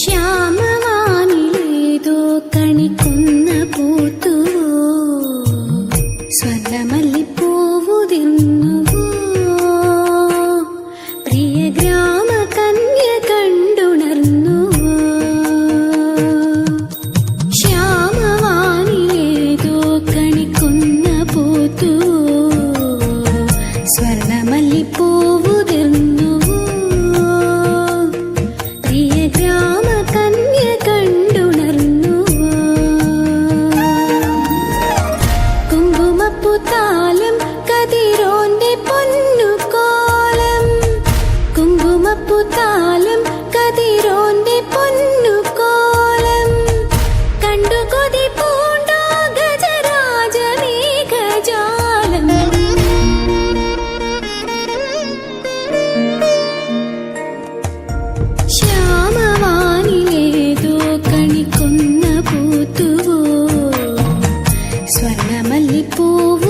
ശ്യാമവാനിലേതോ കണിക്കുന്ന പൂത്തുവോ? സ്വർണമല്ലിപ്പൂവുതിർന്നുവോ പ്രിയ ഗ്രാമ കന്യ കണ്ടുണർന്നുവോ? ശ്യാമവാനിലേതോ കണിക്കുന്ന പൂത്തുവോ? സ്വർണമല്ലിപ്പൂവ് പൂത്താലും കതിരോന്റെ പൊന്നു பூவு